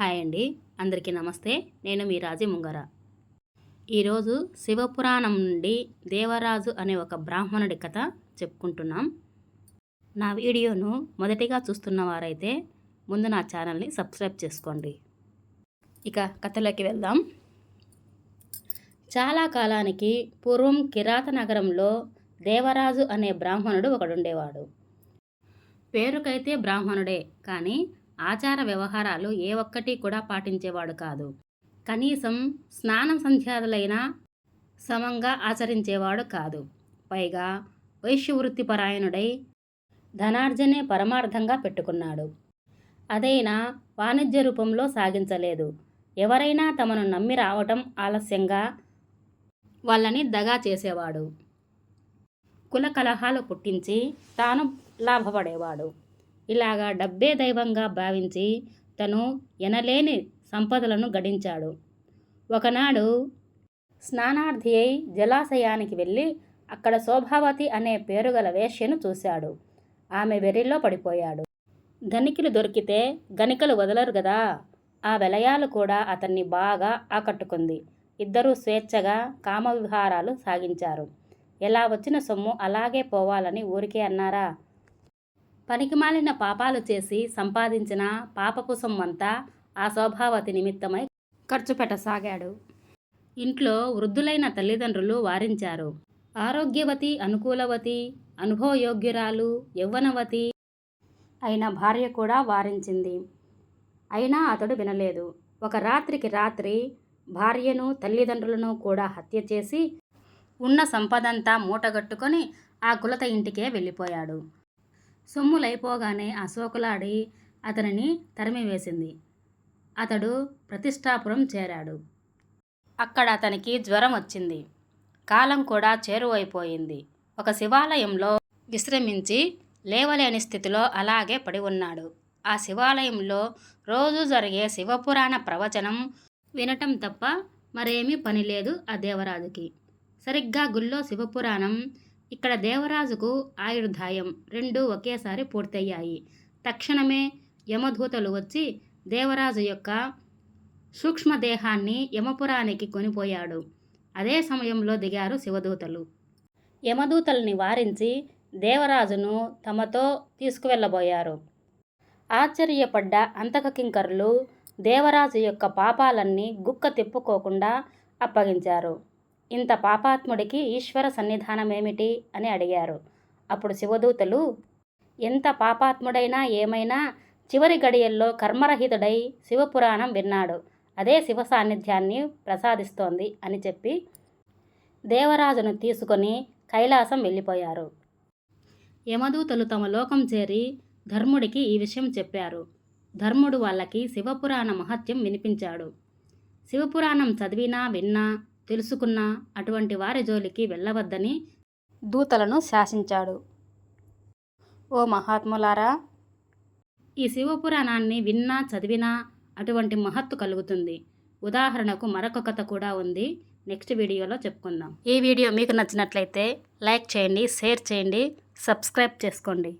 Hi అండి. అందరికీ నమస్తే. నేను మీ రాజీ ముంగర. ఈరోజు శివపురాణం నుండి దేవరాజు అనే ఒక బ్రాహ్మణుడి కథ చెప్పుకుంటున్నాం. నా వీడియోను మొదటిగా చూస్తున్న వారైతే ముందు నా ఛానల్ని సబ్స్క్రైబ్ చేసుకోండి. ఇక కథలోకి వెళ్దాం. చాలా కాలానికి పూర్వం కిరాత నగరంలో దేవరాజు అనే బ్రాహ్మణుడు ఒకడుండేవాడు. పేరుకైతే బ్రాహ్మణుడే కానీ ఆచార వ్యవహారాలు ఏ ఒక్కటి కూడా పాటించేవాడు కాదు. కనీసం స్నానం సంధ్యాదులైనా సమంగా ఆచరించేవాడు కాదు. పైగా వైశ్యవృత్తిపరాయణుడై ధనార్జనే పరమార్థంగా పెట్టుకున్నాడు. అదైనా వాణిజ్య రూపంలో సాగించలేదు. ఎవరైనా తమను నమ్మి రావటం ఆలస్యంగా వాళ్ళని దగా చేసేవాడు. కుల కలహాలు పుట్టించి తాను లాభపడేవాడు. ఇలాగా డబ్బే దైవంగా భావించి తను ఎనలేని సంపదలను గడించాడు. ఒకనాడు స్నానార్థి అయి జలాశయానికి వెళ్ళి అక్కడ శోభావతి అనే పేరుగల వేష్యను చూశాడు. ఆమె వెర్రిలో పడిపోయాడు. ధనికులు దొరికితే గనికలు వదలరు కదా ఆ విలయాలు కూడా అతన్ని బాగా ఆకట్టుకుంది. ఇద్దరూ స్వేచ్ఛగా కామవిహారాలు సాగించారు. ఎలా వచ్చిన సొమ్ము అలాగే పోవాలని ఊరికే అన్నారా? పనికిమాలిన పాపాలు చేసి సంపాదించిన పాపపు సొమ్మంతా ఆ శోభావతి నిమిత్తమై ఖర్చు పెట్టసాగాడు ఇంట్లో వృద్ధులైన తల్లిదండ్రులు వారించారు. ఆరోగ్యవతి అనుకూలవతి అనుభవయోగ్యురాలు యవ్వనవతి అయిన భార్య కూడా వారించింది. అయినా అతడు వినలేదు. ఒక రాత్రికి రాత్రి భార్యను తల్లిదండ్రులను కూడా హత్య చేసి ఉన్న సంపదంతా మూటగట్టుకొని ఆ కులత ఇంటికే వెళ్ళిపోయాడు. సొమ్ములైపోగానే ఆ అతనిని తరిమివేసింది. అతడు ప్రతిష్టాపురం చేరాడు. అక్కడ అతనికి జ్వరం వచ్చింది. కాలం కూడా చేరువైపోయింది. ఒక శివాలయంలో విశ్రమించి లేవలేని స్థితిలో అలాగే పడి ఉన్నాడు. ఆ శివాలయంలో రోజు జరిగే శివపురాణ ప్రవచనం వినటం తప్ప మరేమీ పని లేదు ఆ దేవరాజుకి. సరిగ్గా గుళ్ళో శివపురాణం ఇక్కడ దేవరాజుకు ఆయుర్ధాయం రెండూ ఒకేసారి పూర్తయ్యాయి. తక్షణమే యమదూతలు వచ్చి దేవరాజు యొక్క సూక్ష్మదేహాన్ని యమపురానికి కొనిపోయాడు. అదే సమయంలో దిగారు శివదూతలు. యమదూతల్ని వారించి దేవరాజును తమతో తీసుకువెళ్ళబోయారు. ఆశ్చర్యపడ్డ అంతకకింకరులు దేవరాజు యొక్క పాపాలన్నీ గుక్క తిప్పుకోకుండా అప్పగించారు. ఇంత పాపాత్ముడికి ఈశ్వర సన్నిధానమేమిటి? అని అడిగారు. అప్పుడు శివదూతలు ఎంత పాపాత్ముడైనా ఏమైనా చివరి గడియల్లో కర్మరహితుడై శివపురాణం విన్నాడు. అదే శివ సాన్నిధ్యాన్ని ప్రసాదిస్తోంది అని చెప్పి దేవరాజును తీసుకొని కైలాసం వెళ్ళిపోయారు. యమదూతలు తమ లోకం చేరి ధర్ముడికి ఈ విషయం చెప్పారు. ధర్ముడు వాళ్ళకి శివపురాణ మహత్యం వినిపించాడు. శివపురాణం చదివినా విన్నా తెలుసుకున్న అటువంటి వారి జోలికి వెళ్ళవద్దని దూతలను శాసించాడు. ఓ మహాత్ములారా! ఈ శివపురాణాన్ని విన్నా చదివినా అటువంటి మహత్తు కలుగుతుంది. ఉదాహరణకు మరొక కథ కూడా ఉంది. నెక్స్ట్ వీడియోలో చెప్పుకుందాం. ఈ వీడియో మీకు నచ్చినట్లయితే లైక్ చేయండి షేర్ చేయండి సబ్స్క్రైబ్ చేసుకోండి.